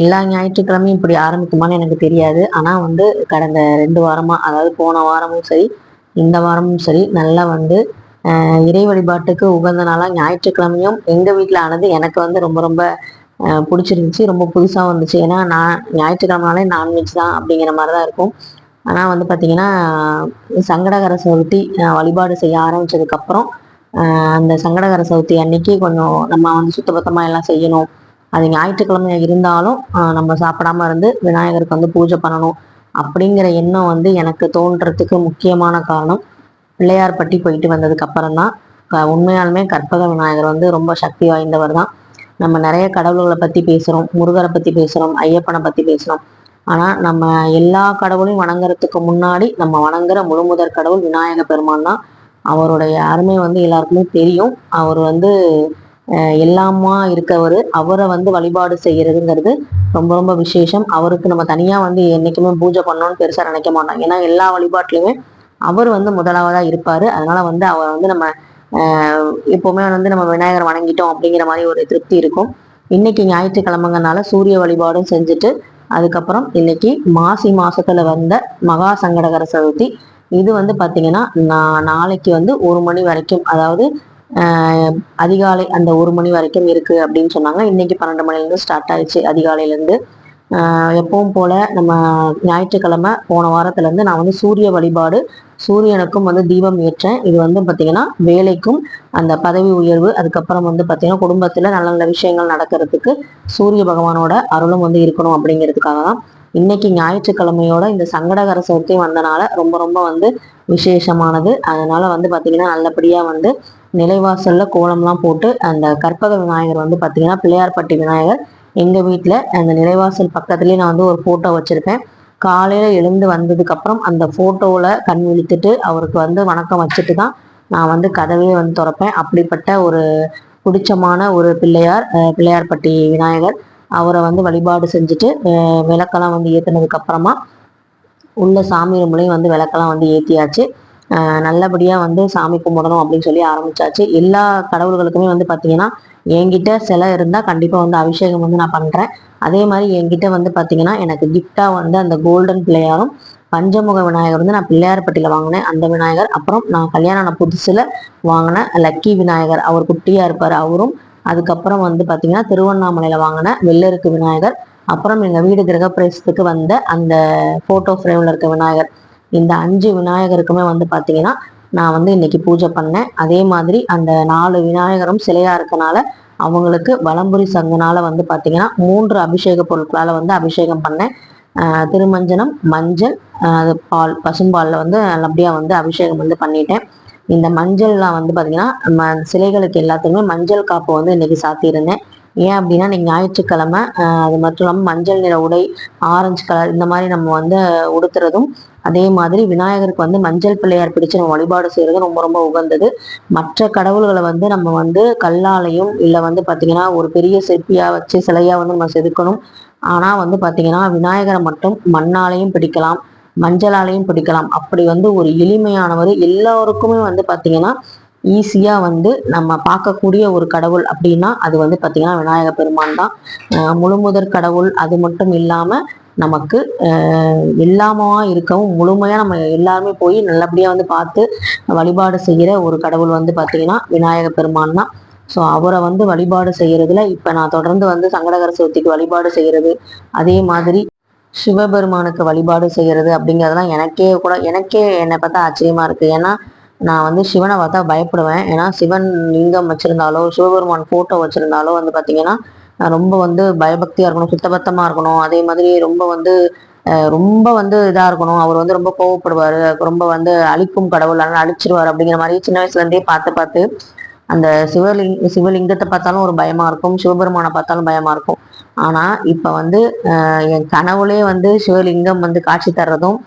எல்லா ஞாயிற்றுக்கிழமையும் இப்படி ஆரம்பிக்குமான்னு எனக்கு தெரியாது. ஆனால் வந்து கடந்த ரெண்டு வாரமாக அதாவது போன வாரமும் சரி இந்த வாரமும் சரி நல்லா வந்து இறை வழிபாட்டுக்கு உகந்த நாளாக ஞாயிற்றுக்கிழமையும் எங்கள் வீட்டில் ஆனது எனக்கு வந்து ரொம்ப ரொம்ப பிடிச்சிருந்துச்சு. ரொம்ப புதுசாக வந்துச்சு. ஏன்னா நான் ஞாயிற்றுக்கிழமைனாலே நான்வெஜ் தான் அப்படிங்கிற மாதிரி தான் இருக்கும். ஆனால் வந்து பார்த்தீங்கன்னா சங்கடகர சதுர்த்தி வழிபாடு செய்ய ஆரம்பித்ததுக்கப்புறம் அந்த சங்கடகர சதுர்த்தி அன்னைக்கு கொஞ்சம் நம்ம வந்து சுத்தபத்தமாக எல்லாம் செய்யணும். அது ஞாயிற்றுக்கிழமையாக இருந்தாலும் நம்ம சாப்பிடாம இருந்து விநாயகருக்கு வந்து பூஜை பண்ணணும் அப்படிங்கிற எண்ணம் வந்து எனக்கு தோன்றதுக்கு முக்கியமான காரணம் பிள்ளையார்பட்டி போயிட்டு வந்ததுக்கு அப்புறம் தான். உண்மையாலுமே கற்பக விநாயகர் வந்து ரொம்ப சக்தி வாய்ந்தவர் தான். நம்ம நிறைய கடவுள்களை பற்றி பேசுகிறோம் முருகரை பற்றி பேசுகிறோம் ஐயப்பனை பற்றி பேசுகிறோம் ஆனால் நம்ம எல்லா கடவுளையும் வணங்குறதுக்கு முன்னாடி நம்ம வணங்குற முழுமுதற் கடவுள் விநாயக பெருமான் தான். அவருடைய அருமை வந்து எல்லாருக்குமே தெரியும். அவர் வந்து எல்லாமா இருக்கவர் அவரை வந்து வழிபாடு செய்யறதுங்கிறது ரொம்ப ரொம்ப விசேஷம். அவருக்கு நம்ம தனியாக வந்து என்னைக்குமே பூஜை பண்ணணும்னு பெருசாக நினைக்க மாட்டோம். ஏன்னா எல்லா வழிபாட்டுலையுமே அவர் வந்து முதலாவதா இருப்பாரு. அதனால வந்து அவர் வந்து நம்ம எப்போவுமே எப்பவுமே வந்து நம்ம விநாயகர் வணங்கிட்டோம் அப்படிங்கிற மாதிரி ஒரு திருப்தி இருக்கும். இன்னைக்கு ஞாயிற்றுக்கிழமைங்கனால சூரிய வழிபாடும் செஞ்சுட்டு அதுக்கப்புறம் இன்னைக்கு மாசி மாசத்துல வந்த மகா சங்கடகர சதுர்த்தி. இது வந்து பாத்தீங்கன்னா நான் நாளைக்கு வந்து ஒரு மணி வரைக்கும். அதாவது அதிகாலை அந்த ஒரு மணி வரைக்கும் இருக்கு அப்படின்னு சொன்னாங்க. இன்னைக்கு பன்னெண்டு மணிலேருந்து ஸ்டார்ட் ஆயிடுச்சு. அதிகாலையிலேருந்து எப்பவும் போல நம்ம ஞாயிற்றுக்கிழமை போன வாரத்துலேருந்து நான் வந்து சூரிய வழிபாடு சூரியனுக்கும் வந்து தீபம் ஏற்றேன். இது வந்து பார்த்தீங்கன்னா வேலைக்கும் அந்த பதவி உயர்வு அதுக்கப்புறம் வந்து பார்த்தீங்கன்னா குடும்பத்தில் நல்ல நல்ல விஷயங்கள் நடக்கிறதுக்கு சூரிய பகவானோட அருளும் வந்து இருக்கணும் அப்படிங்கிறதுக்காக தான் இன்னைக்கு ஞாயிற்றுக்கிழமையோட இந்த சங்கடகர சதுர்த்தி வந்தனால ரொம்ப ரொம்ப வந்து விசேஷமானது. அதனால வந்து பார்த்தீங்கன்னா நல்லபடியாக வந்து நிலைவாசல்ல கோலம்லாம் போட்டு அந்த கற்பக விநாயகர் வந்து பார்த்தீங்கன்னா பிள்ளையார்பட்டி விநாயகர் எங்கள் வீட்டில் அந்த நிலைவாசல் பக்கத்துலேயே நான் வந்து ஒரு ஃபோட்டோ வச்சுருப்பேன் காலையில் எழுந்து வந்ததுக்கப்புறம் அந்த ஃபோட்டோவில் கண் விழித்துட்டு அவருக்கு வந்து வணக்கம் வச்சுட்டு தான் நான் வந்து கதவையே வந்து திறப்பேன். அப்படிப்பட்ட ஒரு பிடிச்சமான ஒரு பிள்ளையார் பிள்ளையார்பட்டி விநாயகர். அவரை வந்து வழிபாடு செஞ்சுட்டு விளக்கெல்லாம் வந்து ஏற்றுனதுக்கு அப்புறமா உள்ள சாமி ரூம்லையும் வந்து விளக்கெல்லாம் வந்து ஏற்றியாச்சு நல்லபடியாக வந்து சாமி கும்பிடணும் அப்படின்னு சொல்லி ஆரம்பிச்சாச்சு. எல்லா கடவுள்களுக்குமே வந்து பார்த்தீங்கன்னா என்கிட்ட சிலை இருந்தால் கண்டிப்பாக வந்து அபிஷேகம் வந்து நான் பண்ணுறேன் அதே மாதிரி என்கிட்ட வந்து பார்த்தீங்கன்னா எனக்கு கிஃப்டாக வந்து அந்த கோல்டன் பிள்ளையாரும் பஞ்சமுக விநாயகர் வந்து நான் பிள்ளையார்பட்டியில் வாங்கினேன். அந்த விநாயகர் அப்புறம் நான் கல்யாணம் ஆன புதுசில் வாங்கின லக்கி விநாயகர். அவர் குட்டியாக இருப்பார் அவரும். அதுக்கப்புறம் வந்து பார்த்தீங்கன்னா திருவண்ணாமலையில் வாங்கின வெள்ளருக்கு விநாயகர். அப்புறம் எங்கள் வீடு கிரகப்பிரேசத்துக்கு வந்த அந்த ஃபோட்டோ ஃப்ரேமில் இருக்க விநாயகர். இந்த அஞ்சு விநாயகருக்குமே வந்து பார்த்தீங்கன்னா நான் வந்து இன்னைக்கு பூஜை பண்ணேன். அதே மாதிரி அந்த நாலு விநாயகரும் சிலையா இருக்கனால அவங்களுக்கு வலம்புரி சங்குனால வந்து பார்த்தீங்கன்னா மூன்று அபிஷேக பொருட்களால் வந்து அபிஷேகம் பண்ணேன். திருமஞ்சனம் மஞ்சள் அது பால் பசும்பாலில் வந்து நல்லபடியாக வந்து அபிஷேகம் வந்து பண்ணிட்டேன். இந்த மஞ்சள்லாம் வந்து பார்த்தீங்கன்னா ம சிலைகளுக்கு எல்லாத்துக்குமே மஞ்சள் காப்பு வந்து இன்னைக்கு சாத்தியிருந்தேன். ஏன் அப்படின்னா இன்னைக்கு ஞாயிற்றுக்கிழமை அது மட்டும் இல்லாமல் மஞ்சள் நிற உடை ஆரஞ்சு கலர் இந்த மாதிரி நம்ம வந்து உடுத்துறதும் அதே மாதிரி விநாயகருக்கு வந்து மஞ்சள் பிள்ளையார் பிடிச்சு நம்ம வழிபாடு செய்யறது ரொம்ப ரொம்ப உகந்தது. மற்ற கடவுள்களை வந்து நம்ம வந்து கல்லாலையும் இல்லை வந்து பார்த்தீங்கன்னா ஒரு பெரிய சிற்பியா வச்சு சிலையா வந்து நம்ம செதுக்கணும். ஆனா வந்து பார்த்தீங்கன்னா விநாயகரை மட்டும் மண்ணாலையும் பிடிக்கலாம் மஞ்சளாலையும் பிடிக்கலாம். அப்படி வந்து ஒரு எளிமையானவர் எல்லாருக்குமே வந்து பார்த்தீங்கன்னா ஈஸியா வந்து நம்ம பார்க்கக்கூடிய ஒரு கடவுள் அப்படின்னா அது வந்து பாத்தீங்கன்னா விநாயகர் பெருமான் தான். முழுமுதற் கடவுள் அது மட்டும் இல்லாம நமக்கு அஹ் எல்லாமா இருக்கவும் முழுமையாக நம்ம எல்லாருமே போய் நல்லபடியாக வந்து பார்த்து வழிபாடு செய்கிற ஒரு கடவுள் வந்து பார்த்தீங்கன்னா விநாயக பெருமான் தான். ஸோ அவரை வந்து வழிபாடு செய்கிறதுல இப்போ நான் தொடர்ந்து வந்து சங்கடகர சதுர்த்திக்கு வழிபாடு செய்கிறது அதே மாதிரி சிவபெருமானுக்கு வழிபாடு செய்கிறது அப்படிங்கிறதெல்லாம் எனக்கே கூட எனக்கே என்னை பார்த்தா ஆச்சரியமா இருக்குது ஏன்னா நான் வந்து சிவனை பார்த்தா பயப்படுவேன். ஏன்னா சிவன் லிங்கம் வச்சுருந்தாலோ சிவபெருமான் ஃபோட்டோ வச்சுருந்தாலோ வந்து பார்த்தீங்கன்னா ரொம்ப வந்து பயபக்தியா இருக்கணும் சுத்தபத்தமா இருக்கணும். அதே மாதிரி ரொம்ப வந்து அஹ் ரொம்ப வந்து இதா இருக்கணும். அவர் வந்து ரொம்ப கோவப்படுவாரு. ரொம்ப வந்து அழிக்கும் கடவுள் அதனால அழிச்சிருவாரு அப்படிங்கிற மாதிரி சின்ன வயசுல இருந்தே பார்த்து பார்த்து அந்த சிவலிங்க சிவலிங்கத்தை பார்த்தாலும் ஒரு பயமா இருக்கும். சிவபெருமானை பார்த்தாலும் பயமா இருக்கும். ஆனா இப்ப வந்து என் கனவுலே வந்து சிவலிங்கம் வந்து காட்சி தர்றதும்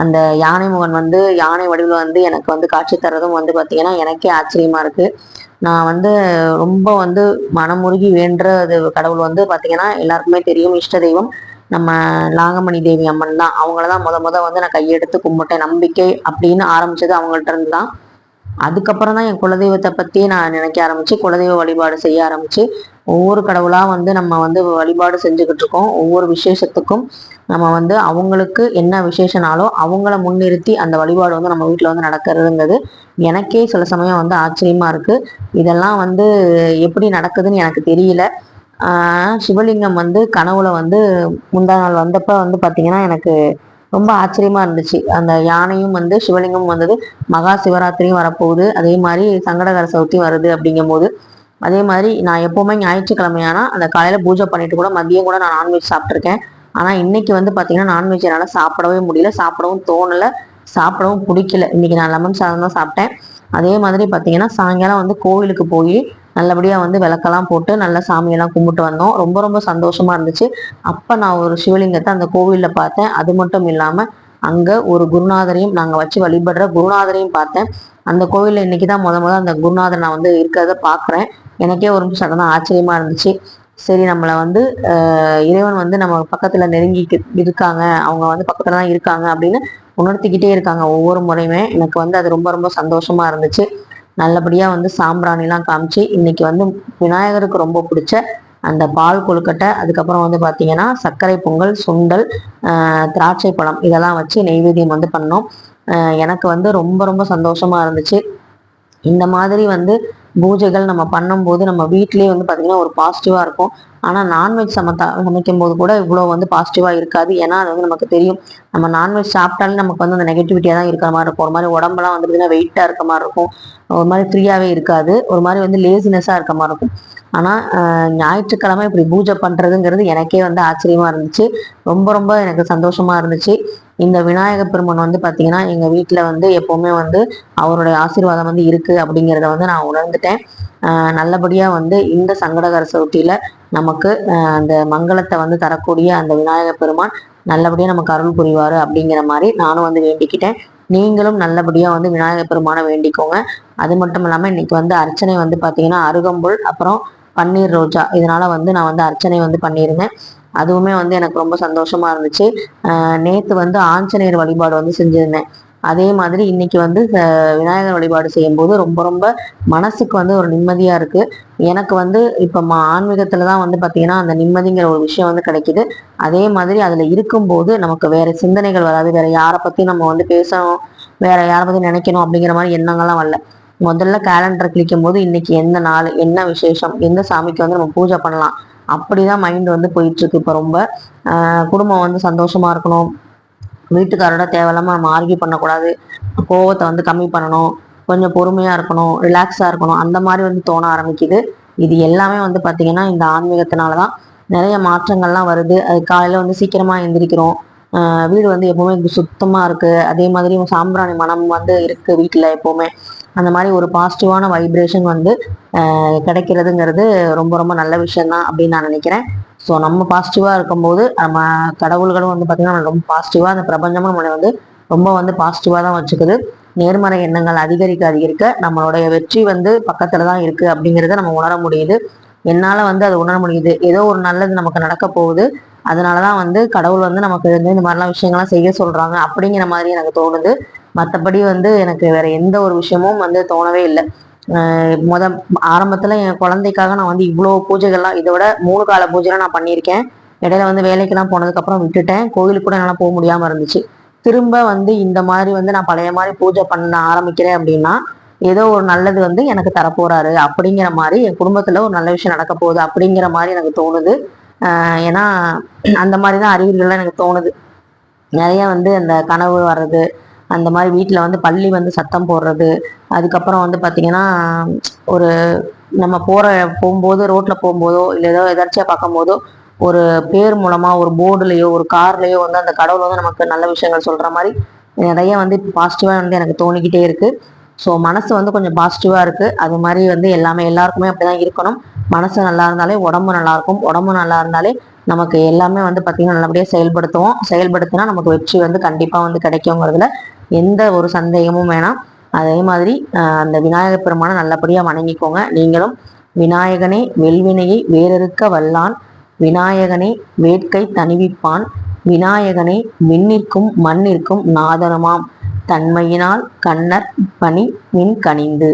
அந்த யானை முகன் வந்து யானை வடிவில் வந்து எனக்கு வந்து காட்சி தர்றதும் வந்து பார்த்திங்கன்னா எனக்கே ஆச்சரியமா இருக்கு. நான் வந்து ரொம்ப வந்து மனமுருகி வேண்ட கடவுள் வந்து பார்த்திங்கன்னா எல்லாருக்குமே தெரியும். இஷ்ட தெய்வம் நம்ம நாகமணி தேவி அம்மன் தான். அவங்கள தான் முத முத வந்து நான் கையெடுத்து கும்பிட்டேன். நம்பிக்கை அப்படின்னு ஆரம்பிச்சது அவங்கள்ட்ட இருந்து தான். அதுக்கப்புறம் தான் என் குலதெய்வத்தை பற்றி நான் நினைக்க ஆரம்பிச்சு குலதெய்வ வழிபாடு செய்ய ஆரம்பிச்சு ஒவ்வொரு கடவுளாக வந்து நம்ம வந்து வழிபாடு செஞ்சுக்கிட்டு இருக்கோம். ஒவ்வொரு விசேஷத்துக்கும் நம்ம வந்து அவங்களுக்கு என்ன விசேஷனாலோ அவங்கள முன்னிறுத்தி அந்த வழிபாடு வந்து நம்ம வீட்டில் வந்து நடக்கிறதுங்கிறது எனக்கே சில சமயம் வந்து ஆச்சரியமா இருக்கு. இதெல்லாம் வந்து எப்படி நடக்குதுன்னு எனக்கு தெரியல. சிவலிங்கம் வந்து கனவுல வந்து முந்தா நாள் வந்தப்ப வந்து பார்த்தீங்கன்னா எனக்கு ரொம்ப ஆச்சரியமா இருந்துச்சு. அந்த யானையும் வந்து சிவலிங்கமும் வந்தது. மகா சிவராத்திரியும் வரப்போகுது. அதே மாதிரி சங்கடகர சதுர்த்தியும் வருது அப்படிங்கும் போது அதே மாதிரி நான் எப்போவுமே ஞாயிற்றுக்கிழமையானா அந்த காலையில் பூஜை பண்ணிட்டு கூட மதியம் கூட நான் நான்வெஜ் சாப்பிட்ருக்கேன் ஆனால் இன்னைக்கு வந்து பார்த்தீங்கன்னா நான்வெஜ் என்னால் சாப்பிடவே முடியல. சாப்பிடவும் தோணலை. சாப்பிடவும் பிடிக்கல. இன்னைக்கு நான் லெமன் சாதம் தான் சாப்பிட்டேன். அதே மாதிரி பார்த்தீங்கன்னா சாயங்காலம் வந்து கோவிலுக்கு போய் நல்லபடியாக வந்து விளக்கெல்லாம் போட்டு நல்லா சாமியெல்லாம் கும்பிட்டு வந்தோம். ரொம்ப ரொம்ப சந்தோஷமா இருந்துச்சு. அப்போ நான் ஒரு சிவலிங்கத்தை அந்த கோவிலில் பார்த்தேன். அது மட்டும் இல்லாமல் அங்கே ஒரு குருநாதரையும் நாங்கள் வச்சு வழிபடுற குருநாதரையும் பார்த்தேன். அந்த கோவிலில் இன்னைக்கு தான் முத முத அந்த குருநாதர் நான் வந்து இருக்கிறத பார்க்குறேன் எனக்கே ஒரு நிமிஷம் சடனாக ஆச்சரியமாக இருந்துச்சு. சரி நம்மளை வந்து இறைவன் வந்து நம்ம பக்கத்தில் நெருங்கி இருக்காங்க. அவங்க வந்து பக்கத்தில் தான் இருக்காங்க அப்படின்னு உணர்த்திக்கிட்டே இருக்காங்க ஒவ்வொரு முறையுமே. எனக்கு வந்து அது ரொம்ப ரொம்ப சந்தோஷமா இருந்துச்சு. நல்லபடியாக வந்து சாம்பிராணிலாம் காமிச்சு இன்னைக்கு வந்து விநாயகருக்கு ரொம்ப பிடிச்ச அந்த பால் கொழுக்கட்டை அதுக்கப்புறம் வந்து பார்த்தீங்கன்னா சர்க்கரை பொங்கல் சுண்டல் திராட்சை பழம் இதெல்லாம் வச்சு நெய்வேத்தியம் வந்து பண்ணோம். எனக்கு வந்து ரொம்ப ரொம்ப சந்தோஷமா இருந்துச்சு. இந்த மாதிரி வந்து பூஜைகள் நம்ம பண்ணும்போது நம்ம வீட்லேயே வந்து பார்த்திங்கன்னா ஒரு பாசிட்டிவாக இருக்கும். ஆனால் நான்வெஜ் சமத்தா சமைக்கும் போது கூட இவ்வளோ வந்து பாசிட்டிவாக இருக்காது. ஏன்னா அது வந்து நமக்கு தெரியும். நம்ம நான்வெஜ் சாப்பிட்டாலே நமக்கு வந்து அந்த நெகட்டிவிட்டியாக தான் இருக்கிற மாதிரி இருக்கும். ஒரு மாதிரி உடம்பெல்லாம் வந்து பார்த்தீங்கன்னா வெயிட்டாக இருக்க மாதிரி இருக்கும். ஒரு மாதிரி ஃப்ரீயாகவே இருக்காது. ஒரு மாதிரி வந்து லேசினஸ்ஸாக இருக்க மாதிரி இருக்கும். ஆனால் ஞாயிற்றுக்கிழமை இப்படி பூஜை பண்ணுறதுங்கிறது எனக்கே வந்து ஆச்சரியமாக இருந்துச்சு. ரொம்ப ரொம்ப எனக்கு சந்தோஷமாக இருந்துச்சு. இந்த விநாயக பெருமன் வந்து பார்த்தீங்கன்னா எங்கள் வீட்டில் வந்து எப்போவுமே வந்து அவருடைய ஆசீர்வாதம் வந்து இருக்குது அப்படிங்கிறத வந்து நான் உணர்ந்துட்டேன். நல்லபடியாக வந்து இந்த சங்கடகர சவுட்டியில் நமக்கு அந்த மங்களத்தை வந்து தரக்கூடிய அந்த விநாயக பெருமான் நல்லபடியாக நமக்கு அருள் புரிவார் அப்படிங்கிற மாதிரி நானும் வந்து வேண்டிக்கிட்டேன். நீங்களும் நல்லபடியாக வந்து விநாயகர் பெருமானை வேண்டிக்கோங்க. அது மட்டும் இல்லாமல் இன்னைக்கு வந்து அர்ச்சனை வந்து பார்த்தீங்கன்னா அருகம்புல் அப்புறம் பன்னீர் ரோஜா. இதனால வந்து நான் வந்து அர்ச்சனை வந்து பண்ணியிருந்தேன். அதுவுமே வந்து எனக்கு ரொம்ப சந்தோஷமா இருந்துச்சு. நேற்று வந்து ஆஞ்சநேயர் வழிபாடு வந்து செஞ்சிருந்தேன். அதே மாதிரி இன்னைக்கு வந்து விநாயகர் வழிபாடு செய்யும்போது ரொம்ப ரொம்ப மனசுக்கு வந்து ஒரு நிம்மதியா இருக்கு. எனக்கு வந்து இப்போ ஆன்மீகத்துல தான் வந்து பார்த்தீங்கன்னா அந்த நிம்மதிங்கிற ஒரு விஷயம் வந்து கிடைக்குது. அதே மாதிரி அதுல இருக்கும்போது நமக்கு வேற சிந்தனைகள் வராது. வேற யாரை பத்தி நம்ம வந்து பேசணும் வேற யாரை பத்தி நினைக்கணும் அப்படிங்கிற மாதிரி எண்ணங்கள்லாம் வரல. முதல்ல கேலண்டர் கிளிக்கும் போது இன்னைக்கு எந்த நாள் என்ன விசேஷம் எந்த சாமிக்கு வந்து நம்ம பூஜை பண்ணலாம் அப்படிதான் மைண்ட் வந்து போயிட்டு இருக்கு இப்போ ரொம்ப. குடும்பம் வந்து சந்தோஷமா இருக்கணும். வீட்டுக்காரோட தேவையில்லாம நம்ம ஆர்கியூ பண்ணக்கூடாது. கோவத்தை வந்து கம்மி பண்ணணும். கொஞ்சம் பொறுமையா இருக்கணும். ரிலாக்ஸா இருக்கணும். அந்த மாதிரி வந்து தோண ஆரம்பிக்குது. இது எல்லாமே வந்து பாத்தீங்கன்னா இந்த ஆன்மீகத்தினாலதான் நிறைய மாற்றங்கள்லாம் வருது. அது காலையில வந்து சீக்கிரமா எந்திரிக்கிறோம். வீடு வந்து எப்பவுமே சுத்தமா இருக்கு. அதே மாதிரி சாம்பிராணி மனம் வந்து இருக்கு வீட்டில் எப்பவுமே. அந்த மாதிரி ஒரு பாசிட்டிவான வைப்ரேஷன் வந்து கிடைக்கிறதுங்கிறது ரொம்ப ரொம்ப நல்ல விஷயம்தான் அப்படின்னு நான் நினைக்கிறேன். ஸோ நம்ம பாசிட்டிவாக இருக்கும்போது நம்ம கடவுள்களும் வந்து பார்த்திங்கன்னா ரொம்ப பாசிட்டிவாக அந்த பிரபஞ்சமும் நம்மளை வந்து ரொம்ப வந்து பாசிட்டிவாக தான் வச்சுக்குது. நேர்மறை எண்ணங்கள் அதிகரிக்க அதிகரிக்க நம்மளுடைய வெற்றி வந்து பக்கத்தில் தான் இருக்குது அப்படிங்கிறத நம்ம உணர முடியுது. என்னால் வந்து அது உணர முடியுது. ஏதோ ஒரு நல்லது நமக்கு நடக்க போகுது. அதனால தான் வந்து கடவுள் வந்து நமக்கு வந்து இந்த மாதிரிலாம் விஷயங்கள்லாம் செய்ய சொல்கிறாங்க அப்படிங்கிற மாதிரி எனக்கு தோணுது. மற்றபடி வந்து எனக்கு வேற எந்த ஒரு விஷயமும் வந்து தோணவே இல்லை. முத ஆரம்பத்துல என் குழந்தைக்காக நான் வந்து இவ்வளோ பூஜைகள்லாம் இதை விட மூணு கால பூஜைலாம் நான் பண்ணியிருக்கேன். இடையில வந்து வேலைக்கெல்லாம் போனதுக்கப்புறம் விட்டுட்டேன். கோயிலுக்கு கூட என்னால் போக முடியாம இருந்துச்சு. திரும்ப வந்து இந்த மாதிரி வந்து நான் பழைய மாதிரி பூஜை பண்ண ஆரம்பிக்கிறேன் அப்படின்னா ஏதோ ஒரு நல்லது வந்து எனக்கு தரப்போறாரு. அப்படிங்கிற மாதிரி என் குடும்பத்துல ஒரு நல்ல விஷயம் நடக்க போகுது அப்படிங்கிற மாதிரி எனக்கு தோணுது. ஏன்னா அந்த மாதிரி தான் அறிகுறிகள்லாம் எனக்கு தோணுது. நிறைய வந்து அந்த கனவு வர்றது அந்த மாதிரி வீட்டில் வந்து பள்ளி வந்து சத்தம் போடுறது அதுக்கப்புறம் வந்து பார்த்திங்கன்னா ஒரு நம்ம போகிற போகும்போது ரோட்டில் போகும்போதோ இல்லை ஏதோ எதாச்சியாக பார்க்கும்போதோ ஒரு பேர் மூலமாக ஒரு போர்டுலேயோ ஒரு கார்லேயோ வந்து அந்த கடவுள் வந்து நமக்கு நல்ல விஷயங்கள் சொல்கிற மாதிரி நிறைய வந்து பாசிட்டிவாக வந்து எனக்கு தோணிக்கிட்டே இருக்குது ஸோ மனசு வந்து கொஞ்சம் பாசிட்டிவாக இருக்குது அது மாதிரி வந்து எல்லாமே எல்லாருக்குமே அப்படி தான் இருக்கணும். மனசு நல்லா இருந்தாலே உடம்பு நல்லா இருக்கும். உடம்பு நல்லா இருந்தாலே நமக்கு எல்லாமே வந்து பார்த்திங்கன்னா நல்லபடியாக செயல்படுத்துவோம். செயல்படுத்தினா நமக்கு வெற்றி வந்து கண்டிப்பாக வந்து கிடைக்குங்கிறதுல எந்த ஒரு சந்தேகமும் வேணாம். அதே மாதிரி அந்த விநாயகர் பெருமானை நல்லபடியாக வணங்கிக்கோங்க. நீங்களும் விநாயகனே வெல்வினையை வேறறுக்க வல்லான். விநாயகனே வேட்கை தணிவிப்பான். விநாயகனே விண்ணிற்கும் மண்ணிற்கும் நாதனமாம். தன்மையினால் கண்ணர் பணி மின் கனிந்து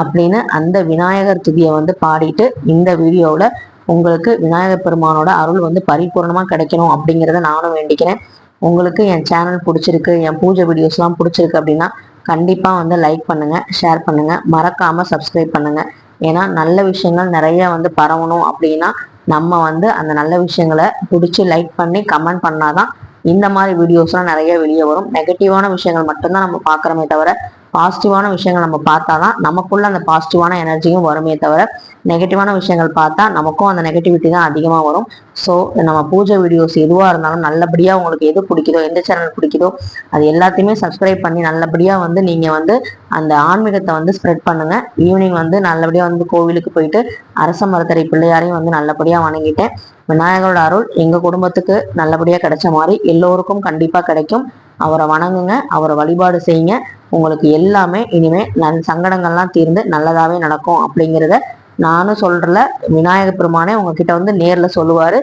அப்படின்னு அந்த விநாயகர் துதியை வந்து பாடிட்டு இந்த வீடியோவில் உங்களுக்கு விநாயகர் பெருமானோட அருள் வந்து பரிபூர்ணமாக கிடைக்கணும் அப்படிங்கிறத நானும் வேண்டிக்கிறேன். உங்களுக்கு என் சேனல் பிடிச்சிருக்கு என் பூஜை வீடியோஸ்லாம் பிடிச்சிருக்கு அப்படின்னா கண்டிப்பாக வந்து லைக் பண்ணுங்கள் ஷேர் பண்ணுங்கள் மறக்காமல் சப்ஸ்கிரைப் பண்ணுங்கள் ஏன்னா நல்ல விஷயங்கள் நிறைய வந்து பரவணும் அப்படின்னா நம்ம வந்து அந்த நல்ல விஷயங்களை பிடிச்சி லைக் பண்ணி கமெண்ட் பண்ணாதான் இந்த மாதிரி வீடியோஸ்லாம் நிறைய வெளியே வரும். நெகட்டிவான விஷயங்கள் மட்டும்தான் நம்ம பார்க்குறோமே தவிர பாசிட்டிவான விஷயங்கள் நம்ம பார்த்தா தான் நமக்குள்ள அந்த பாசிட்டிவான எனர்ஜியும் வருமே தவிர நெகட்டிவான விஷயங்கள் பார்த்தா நமக்கும் அந்த நெகட்டிவிட்டி தான் அதிகமாக வரும். ஸோ நம்ம பூஜை வீடியோஸ் எதுவாக இருந்தாலும் நல்லபடியாக உங்களுக்கு எது பிடிக்குதோ எந்த சேனல் பிடிக்குதோ அது எல்லாத்தையுமே சப்ஸ்கிரைப் பண்ணி நல்லபடியாக வந்து நீங்கள் வந்து அந்த ஆன்மீகத்தை வந்து ஸ்ப்ரெட் பண்ணுங்கள் ஈவினிங் வந்து நல்லபடியாக வந்து கோவிலுக்கு போயிட்டு அரச மரத்தரை பிள்ளையாரையும் வந்து நல்லபடியாக வணங்கிட்டேன். விநாயகரோட அருள் எங்கள் குடும்பத்துக்கு நல்லபடியாக கிடைச்ச மாதிரி எல்லோருக்கும் கண்டிப்பாக கிடைக்கும். அவரை வணங்குங்க அவரை வழிபாடு செய்யுங்க. உங்களுக்கு எல்லாமே இனிமே நன் சங்கடங்கள்லாம் தீர்ந்து நல்லதாவே நடக்கும் அப்படிங்கிறத நானும் சொல்றல விநாயகர் பெருமானே உங்ககிட்ட வந்து நேர்ல சொல்லுவாரு.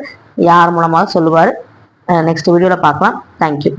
யார் மூலமாக சொல்லுவாரு. நெக்ஸ்ட் வீடியோல பார்க்கலாம். தேங்க்யூ